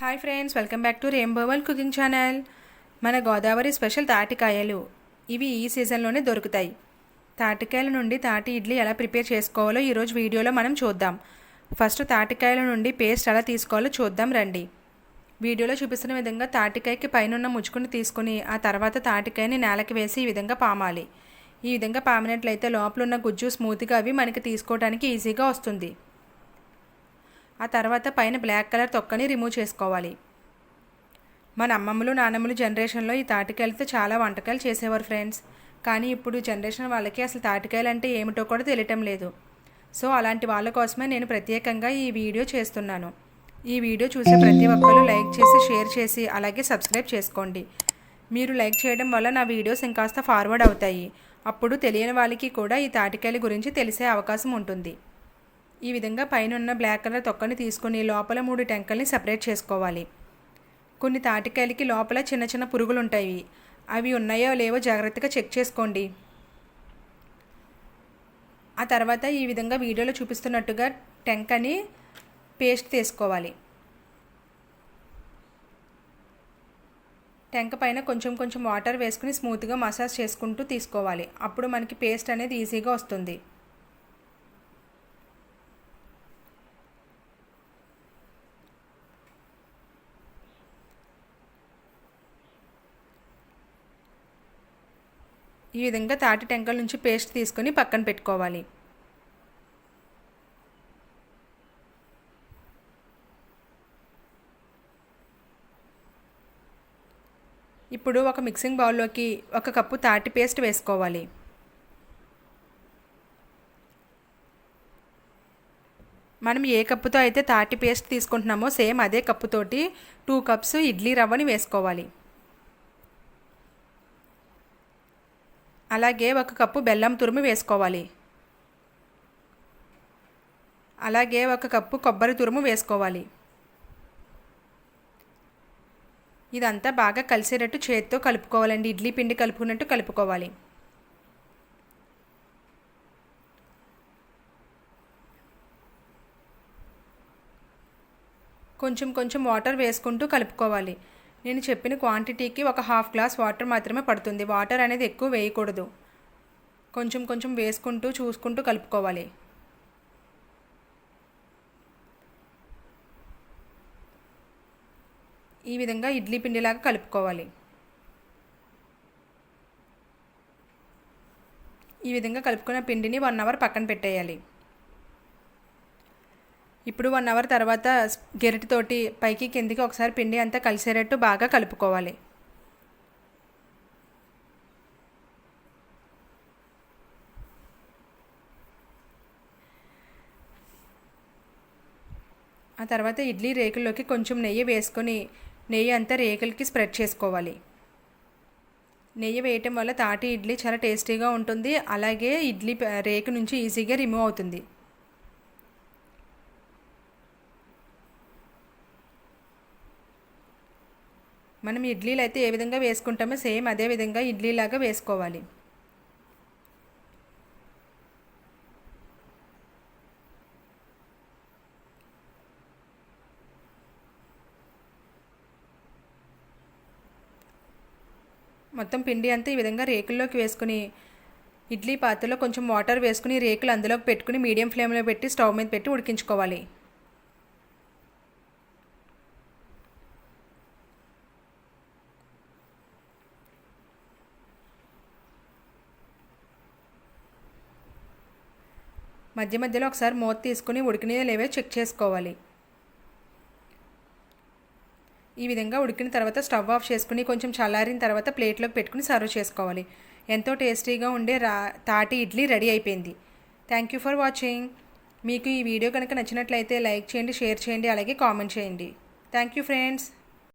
Hi friends welcome back to రెయిన్బోవల్ cooking channel మన Godavari special తాటికాయలు ఇవి ఈ సీజన్లోనే దొరుకుతాయి. తాటికాయల నుండి తాటి ఇడ్లీ ఎలా ప్రిపేర్ చేసుకోవాలో ఈరోజు వీడియోలో మనం చూద్దాం. ఫస్ట్ తాటికాయల నుండి పేస్ట్ ఎలా తీసుకోవాలో చూద్దాం రండి. వీడియోలో చూపిస్తున్న విధంగా తాటికాయకి పైన ముచ్చుకుని తీసుకుని ఆ తర్వాత తాటికాయని నేలకి వేసి ఈ విధంగా పామాలి. ఈ విధంగా పామినట్లయితే లోపల ఉన్న గుజ్జు స్మూత్గా అవి మనకి తీసుకోవడానికి ఈజీగా వస్తుంది. ఆ తర్వాత పైన బ్లాక్ కలర్ తొక్కని రిమూవ్ చేసుకోవాలి. మన అమ్మమ్మలు నాన్నమ్మలు జనరేషన్లో ఈ తాటికాయలతో చాలా వంటకాలు చేసేవారు ఫ్రెండ్స్. కానీ ఇప్పుడు జనరేషన్ వాళ్ళకి అసలు తాటికాయలు అంటే ఏమిటో కూడా తెలియటం లేదు. సో అలాంటి వాళ్ళ కోసమే నేను ప్రత్యేకంగా ఈ వీడియో చేస్తున్నాను. ఈ వీడియో చూసే ప్రతి ఒక్కరు లైక్ చేసి షేర్ చేసి అలాగే సబ్స్క్రైబ్ చేసుకోండి. మీరు లైక్ చేయడం వల్ల నా వీడియోస్ ఇంకాస్త ఫార్వర్డ్ అవుతాయి. అప్పుడు తెలియని వాళ్ళకి కూడా ఈ తాటికాయల గురించి తెలిసే అవకాశం ఉంటుంది. ఈ విధంగా పైన ఉన్న బ్లాక్ కలర్ తొక్కని తీసుకుని లోపల మూడు టెంకల్ని సపరేట్ చేసుకోవాలి. కొన్ని తాటికాయలకి లోపల చిన్న చిన్న పురుగులు ఉంటాయి అవి ఉన్నాయో లేవో జాగ్రత్తగా చెక్ చేసుకోండి. ఆ తర్వాత ఈ విధంగా వీడియోలో చూపిస్తున్నట్టుగా టెంకని పేస్ట్ తీసుకోవాలి. టెంక పైన కొంచెం కొంచెం వాటర్ వేసుకుని స్మూత్గా మసాజ్ చేసుకుంటూ తీసుకోవాలి. అప్పుడు మనకి పేస్ట్ అనేది ఈజీగా వస్తుంది. ఈ విధంగా తాటి టెంకల నుంచి పేస్ట్ తీసుకొని పక్కన పెట్టుకోవాలి. ఇప్పుడు ఒక మిక్సింగ్ బౌల్లోకి ఒక కప్పు తాటి పేస్ట్ వేసుకోవాలి. మనం ఏ కప్పుతో అయితే తాటి పేస్ట్ తీసుకుంటున్నామో సేమ్ అదే కప్పుతోటి టూ కప్స్ ఇడ్లీ రవ్వని వేసుకోవాలి. అలాగే ఒక కప్పు బెల్లం తురుము వేసుకోవాలి. అలాగే ఒక కప్పు కొబ్బరి తురుము వేసుకోవాలి. ఇదంతా బాగా కలిసేటట్టు చేతితో కలుపుకోవాలండి. ఇడ్లీ పిండి కలుపుకున్నట్టు కలుపుకోవాలి. కొంచెం కొంచెం వాటర్ వేసుకుంటూ కలుపుకోవాలి. నేను చెప్పిన క్వాంటిటీకి ఒక హాఫ్ గ్లాస్ వాటర్ మాత్రమే పడుతుంది. వాటర్ అనేది ఎక్కువ వేయకూడదు. కొంచెం కొంచెం వేసుకుంటూ చూసుకుంటూ కలుపుకోవాలి. ఈ విధంగా ఇడ్లీ పిండిలాగా కలుపుకోవాలి. ఈ విధంగా కలుపుకున్న పిండిని వన్ అవర్ పక్కన పెట్టేయాలి. ఇప్పుడు వన్ అవర్ తర్వాత గెరిటితోటి పైకి కిందికి ఒకసారి పిండి అంతా కలిసేటట్టు బాగా కలుపుకోవాలి. ఆ తర్వాత ఇడ్లీ రేకుల్లోకి కొంచెం నెయ్యి వేసుకొని నెయ్యి అంతా రేకులకి స్ప్రెడ్ చేసుకోవాలి. నెయ్యి వేయటం వల్ల తాటి ఇడ్లీ చాలా టేస్టీగా ఉంటుంది. అలాగే ఇడ్లీ రేకు నుంచి ఈజీగా రిమూవ్ అవుతుంది. మనం ఇడ్లీలు అయితే ఏ విధంగా వేసుకుంటామో సేమ్ అదే విధంగా ఇడ్లీలాగా వేసుకోవాలి. మొత్తం పిండి అంతా ఈ విధంగా రేకుల్లోకి వేసుకుని ఇడ్లీ పాత్రలో కొంచెం వాటర్ వేసుకుని రేకులు అందులోకి పెట్టుకుని మీడియం ఫ్లేమ్లో పెట్టి స్టవ్ మీద పెట్టి ఉడికించుకోవాలి. మధ్య మధ్యలో ఒకసారి మూత తీసుకుని ఉడికినదో లేవో చెక్ చేసుకోవాలి. ఈ విధంగా ఉడికిన తర్వాత స్టవ్ ఆఫ్ చేసుకుని కొంచెం చల్లారిన తర్వాత ప్లేట్లోకి పెట్టుకుని సర్వ్ చేసుకోవాలి. ఎంతో టేస్టీగా ఉండే రా తాటి ఇడ్లీ రెడీ అయిపోయింది. థ్యాంక్ యూ ఫర్ వాచింగ్ మీకు ఈ వీడియో కనుక నచ్చినట్లయితే లైక్ చేయండి షేర్ చేయండి అలాగే కామెంట్ చేయండి. Thank you friends